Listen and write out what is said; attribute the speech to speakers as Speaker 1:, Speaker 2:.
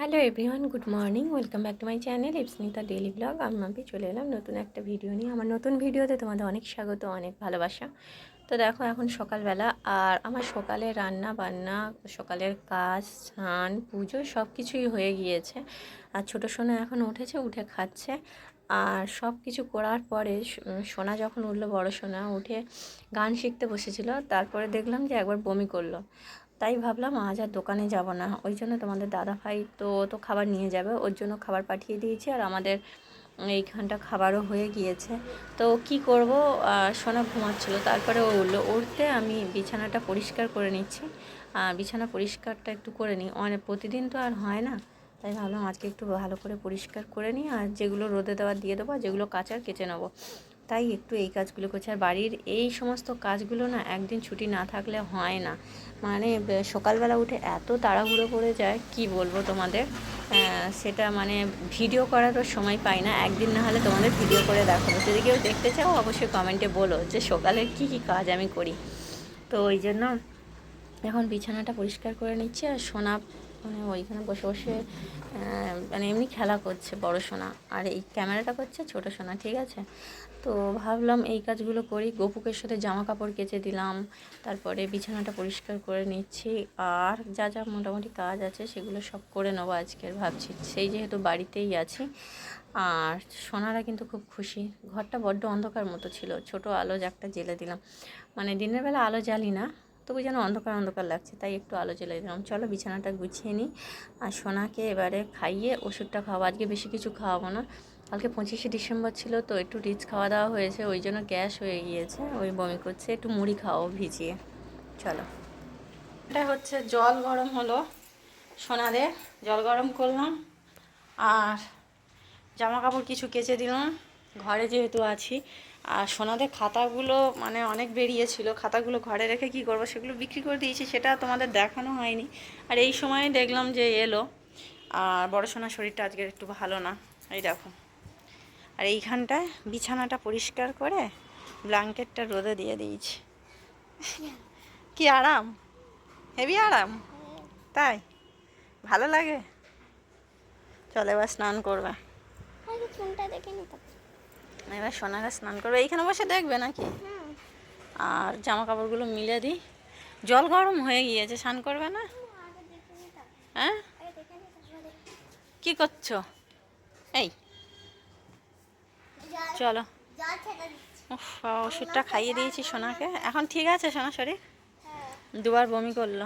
Speaker 1: Hello everyone good morning welcome back to my channel Ipsnita daily blog আমি মাপি চলে এলাম নতুন একটা ভিডিও নিয়ে। আমার নতুন ভিডিওতে তোমাদের অনেক স্বাগত, অনেক ভালোবাসা। তো দেখো, এখন সকালবেলা আর আমার সকালে রান্না বান্না, সকালের কাজ, স্নান, পুজো সব কিছুই হয়ে গিয়েছে। আর ছোটো সোনা এখন উঠেছে, উঠে খাচ্ছে। আর সব কিছু করার পরে সোনা যখন উঠল, বড় সোনা উঠে গান শিখতে বসেছিল। তারপরে দেখলাম যে একবার বমি করল। তাই ভাবলাম আজ আর দোকানে যাব না। ওই জন্য তোমাদের দাদা ভাই তো তো খাবার নিয়ে যাবে, ওর জন্য খাবার পাঠিয়ে দিয়েছি আর আমাদের এইখানটা খাবারও হয়ে গিয়েছে। তো কি করব? সোনা ঘুমাচ্ছিল, তারপরে ও উঠল। উঠতে আমি বিছানাটা পরিষ্কার করে নিচ্ছি। বিছানা পরিষ্কারটা একটু করে নিই। অনেক প্রতিদিন তো আর হয় না। তাই ভাবলাম আজকে একটু ভালো করে পরিষ্কার করে নিই আর যেগুলো রোদে দেওয়া দিয়ে দেবো আর যেগুলো কাচার কেচে নেব। তাই একটু এই কাজগুলো করছি। আর বাড়ির এই সমস্ত কাজগুলো না একদিন ছুটি না থাকলে হয় না। মানে সকালবেলা উঠে এত তাড়াহুড়ো করে যায়, কি বলব তোমাদের? সেটা মানে ভিডিও করারও সময় পাই না। একদিন না হলে তোমাদের ভিডিও করে দেখাবো। যদি কেউ দেখতে চাও, অবশ্যই কমেন্টে বলো যে সকালের কী কী কাজ আমি করি। তো ওই জন্য এখন বিছানাটা পরিষ্কার করে নিচ্ছি আর সোনা মানে ওইখানে বসে বসে মানে এমনি খেলা করছে বড় সোনা। আর এই ক্যামেরাটা করছে ছোট সোনা, ঠিক আছে? তো ভাবলাম এই কাজগুলো করি, গপুকের সাথে জামা কাপড় কেচে দিলাম, তারপরে বিছানাটা পরিষ্কার করে নিচ্ছি, আর যা যা মোটামুটি কাজ আছে সেগুলো সব করে নেব আজকের ভাবছি। সেই যেহেতু বাড়িতেই আছি, আর সোনারা কিন্তু খুব খুশি। ঘরটা বড্ড অন্ধকার মতো ছিল, ছোট আলো একটা জ্বেলে দিলাম। মানে দিনের বেলা আলো জ্বালি না তবু যেন অন্ধকার অন্ধকার লাগছে, তাই একটু আলো জ্বেলে দিলাম। চলো বিছানাটা গুছিয়ে নিই। আর সোনাকে এবারে খাইয়ে ওষুধটা খাওয়াবো। আজকে বেশি কিছু খাওয়াবো না। কালকে পঁচিশে ডিসেম্বর ছিল, তো একটু রিচ খাওয়া দাওয়া হয়েছে, ওই জন্য গ্যাস হয়ে গিয়েছে। ওই বমি করছে, একটু মুড়ি খাওয়াও ভিজিয়ে। চলো। এটা হচ্ছে জল গরম হলো সোনাদের। জল গরম করলাম। আর জামা কাপড় কিছু কেচে দিলাম। ঘরে যেহেতু আছি, আর সোনাদের খাতাগুলো মানে অনেক বেরিয়েছিল, খাতাগুলো ঘরে রেখে কি করব সেগুলো বিক্রি করে দিয়েছি, সেটা তোমাদের দেখানো হয়নি। আর এই সময় দেখলাম যে এলো, আর বড় সোনার শরীরটা আজকে একটু ভালো না, এই দেখো। আর এইখানটায় বিছানাটা পরিষ্কার করে ব্ল্যাঙ্কেটটা রোদে দিয়ে দিয়েছি। কি আরাম? হেভি আরাম? তাই? ভালো লাগে? চলে এবার স্নান করবে।
Speaker 2: দেখে নিতাম।
Speaker 1: এবার সোনারা স্নান করবে। এইখানে বসে দেখবে নাকি? আর জামা কাপড়গুলো মিলে দিই। জল গরম হয়ে গিয়েছে, স্নান করবে না? হ্যাঁ? কি করছ? এই। চলো। ওষুধটা খাইয়ে দিয়েছি সোনাকে। এখন ঠিক আছে সোনা শরীর? দুবার বমি করল।